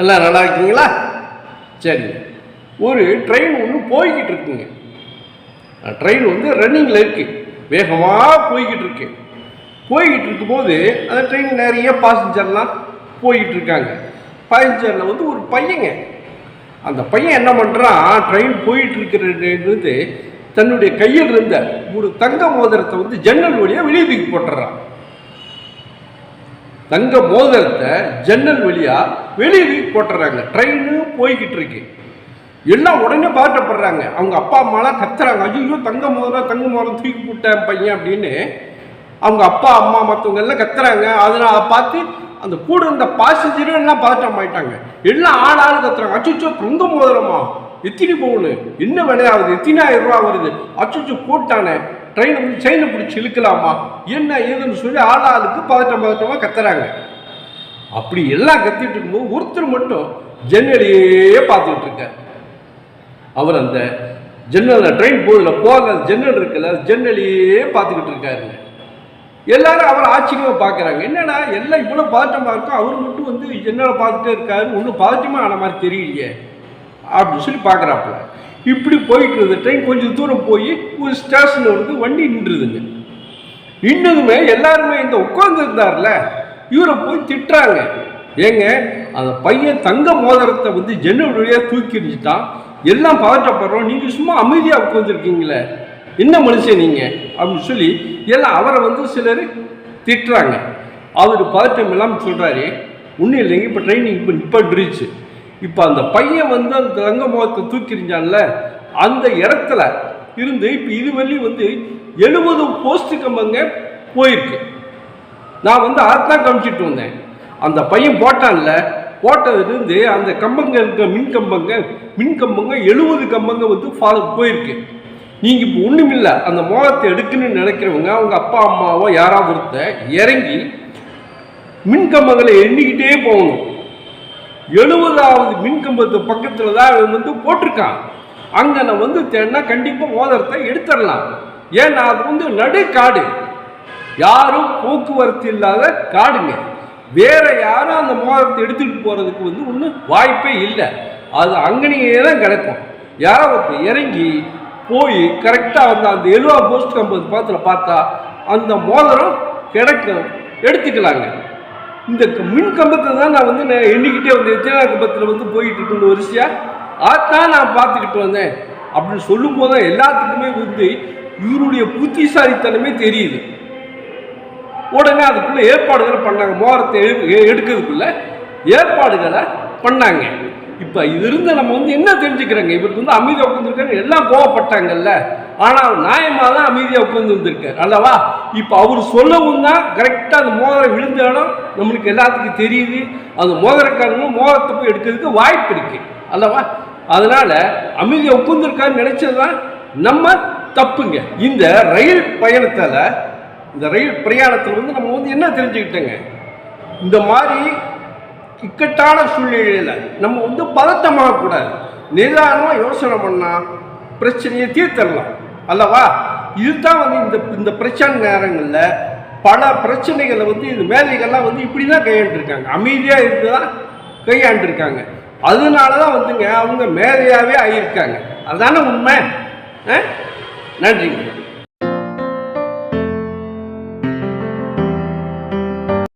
எல்லாம் நல்லா இருக்கீங்களா? சரி. ஒரு ட்ரெயின் ஒன்று போய்கிட்டு இருக்குங்க. ட்ரெயின் வந்து ரன்னிங்கில் இருக்குது வேகமாக போய்கிட்டு இருக்கு. போய்கிட்டு இருக்கும்போது அந்த ட்ரெயின் நிறைய பாசஞ்சர்லாம் போய்கிட்டு இருக்காங்க. பாசஞ்சரில் வந்து ஒரு பையங்க. அந்த பையன் என்ன பண்ணுறான் ட்ரெயின் போயிட்டு இருக்கிறது தன்னுடைய கையில் இருந்த ஒரு தங்க மோதிரத்தை வந்து ஜன்னல் வழியாக வெளியே தூக்கி போட்டுறான். தங்க மோதிரத்தை ஜன்னல் வழியாக வெளியே தூக்கி போட்டுறாங்க. ட்ரெயினு போய்கிட்டு இருக்கு. எல்லாம் உடனே பாட்டப்படுறாங்க அவங்க அப்பா அம்மாலாம் கத்துறாங்க. ஐயோ தங்க மோதிரம் தங்க மோதிரம் தூக்கி போட்டேன் பையன் அப்படின்னு அவங்க அப்பா அம்மா மற்றவங்க எல்லாம் கத்துறாங்க. அதனால் அதை பார்த்து அந்த கூட இருந்த பாசஞ்சரும் எல்லாம் பதட்டம் ஆயிட்டாங்க எல்லாம் ஆள் ஆள் கத்துறாங்க. அச்சுச்சோ தங்க மோதிரமா எத்தினி பவுனு? என்ன விலையாகுது? எத்தனாயிரம் ரூபா வருது. அச்சுச்சு போட்டானே. ட்ரெயினை பிடிச்சி செயினை பிடிச்சி இழுக்கலாமா? என்ன ஏதுன்னு சொல்லி ஆள் ஆளுக்கு பதட்டம் பதட்டமாக கத்துறாங்க. அப்படி எல்லாம் கத்திட்டு இருக்கும்போது ஒருத்தர் மட்டும் ஜன்னலையே பார்த்துட்டு இருக்கார். அவர் அந்த ஜன்னல் ட்ரெயின் போதில் போக ஜன்னல் இருக்குல்ல ஜன்னலையே பார்த்துக்கிட்டு இருக்காருங்க. எல்லாரும் அவர் ஆச்சரியமாக பார்க்குறாங்க. என்னடா எல்லாம் இவ்வளோ பதட்டமாக இருக்கும் அவர் மட்டும் வந்து ஜன்னலை பார்த்துட்டே இருக்காரு ஒன்றும் பதட்டமாக ஆன மாதிரி தெரியலையே. அப்படின்னு சொல்லி பார்க்குறாப்புல. இப்படி போயிட்டு இருந்த ட்ரெயின் கொஞ்சம் தூரம் போய் ஒரு ஸ்டேஷனில் வந்து வண்டி நின்றுதுங்க. நின்னதுமே எல்லாருமே இந்த உட்காந்துருந்தார்ல இவரை போய் திட்டுறாங்க. ஏங்க அந்த பையன் தங்க மோதிரத்தை வந்து ஜன்னல் வழியாக தூக்கி எறிஞ்சிட்டான். எல்லாம் பதட்டப்படுறோம். நீங்கள் சும்மா அமைதியாக உட்காந்துருக்கீங்களே என்ன மனுஷன் நீங்கள் அப்படின்னு சொல்லி எல்லாம் அவரை வந்து சிலர் திட்டுறாங்க. அவர் பதட்டம் இல்லாமல் சொல்கிறாரு ஒன்றும் இல்லைங்க இப்போ ட்ரைனிங் இப்போ நிப்பாட்டுருச்சு. இப்போ அந்த பையன் வந்து அந்த தங்க மோகத்தை தூக்கி அந்த இடத்துல இருந்து இப்போ இது வரையும் வந்து எழுபது போஸ்ட் கம்பங்க போயிருக்கு. நான் வந்து அதான் காமிச்சிட்டு வந்தேன். அந்த பையன் போட்டான்ல போட்டதுலேருந்து அந்த கம்பங்க இருக்க மின் கம்பங்க மின் கம்பங்க எழுபது கம்பங்க வந்து ஃபாலோ போயிருக்கு. நீங்கள் இப்போ ஒன்றுமில்லை அந்த மோகத்தை எடுக்கணும்னு நினைக்கிறவங்க அவங்க அப்பா அம்மாவோ யாராவது ஒருத்த இறங்கி மின் கம்பங்களை எண்ணிக்கிட்டே போகணும். எழுபதாவது மின்கம்பத்து பக்கத்தில் தான் அவன் வந்து போட்டிருக்கான். அங்கே நான் வந்து தேடினா கண்டிப்பாக மோதிரத்தை எடுத்துடலாம். ஏன்னா அது வந்து நடுக்காடு யாரும் போக்குவரத்து இல்லாத காடுங்க. வேற யாரும் அந்த மோதிரத்தை எடுத்துகிட்டு போகிறதுக்கு வந்து ஒன்றும் வாய்ப்பே இல்லை. அது அங்கனையே தான் கிடக்கும். யாரோ ஒருத்தர் இறங்கி போய் கரெக்டாக வந்து அந்த எழுவா போஸ்ட் கம்பது பாத்தில் பார்த்தா அந்த மோதிரம் கிடைக்கும் எடுத்துக்கலாங்க. இந்த மின் கம்பத்தை தான் நான் வந்து நான் எண்ணிக்கிட்டே வந்து எத்தனை கம்பத்தில் வந்து போயிட்டு இருக்கணும் வரிசையா அதான் நான் பார்த்துக்கிட்டு வந்தேன். அப்படின்னு சொல்லும்போது தான் எல்லாத்துக்குமே வந்து இவருடைய புத்திசாலித்தனமே தெரியுது. உடனே அதுக்குள்ள ஏற்பாடுகளை பண்ணாங்க. மோரத்தை எடு- எடுக்கிறதுக்குள்ள ஏற்பாடுகளை பண்ணாங்க. இப்போ இது இருந்து நம்ம வந்து என்ன தெரிஞ்சுக்கிறோங்க? இவருக்கு வந்து அமைதியாக உட்காந்துருக்காரு எல்லாம் கோவப்பட்டாங்கல்ல. ஆனால் அவர் நியாயமாக தான் அமைதியாக உட்காந்து வந்திருக்கார் அல்லவா? இப்போ அவர் சொல்லவும் தான் கரெக்டாக அந்த மோதிரம் விழுந்த இடம் நம்மளுக்கு எல்லாத்துக்கும் தெரியுது. அந்த மோதிரக்காரங்களும் மோதிரத்தை போய் எடுக்கிறதுக்கு வாய்ப்பு இருக்கு அல்லவா? அதனால் அமைதியாக உட்காந்துருக்கான்னு நினச்சது தான் நம்ம தப்புங்க. இந்த ரயில் பயணத்தில் இந்த ரயில் பிரயாணத்தில் வந்து நம்ம வந்து என்ன தெரிஞ்சுக்கிட்டோங்க? இந்த மாதிரி இக்கட்டான சூழ்நிலையில் நம்ம வந்து பதட்டமாகக்கூடாது. நிதானமாக யோசனை பண்ணால் பிரச்சனையை தீர்த்தரலாம். அல்லவா? இதுதான் வந்து இந்த இந்த பிரச்சனை நேரங்களில் பல பிரச்சனைகளை வந்து இந்த மேதைகள்லாம் வந்து இப்படி தான் கையாண்டுருக்காங்க. அமைதியாக இருந்து தான் கையாண்டுருக்காங்க. அதனால தான் வந்துங்க அவங்க மேதையாகவே ஆகியிருக்காங்க அதுதானே உண்மை? ஆ? நன்றிங்க.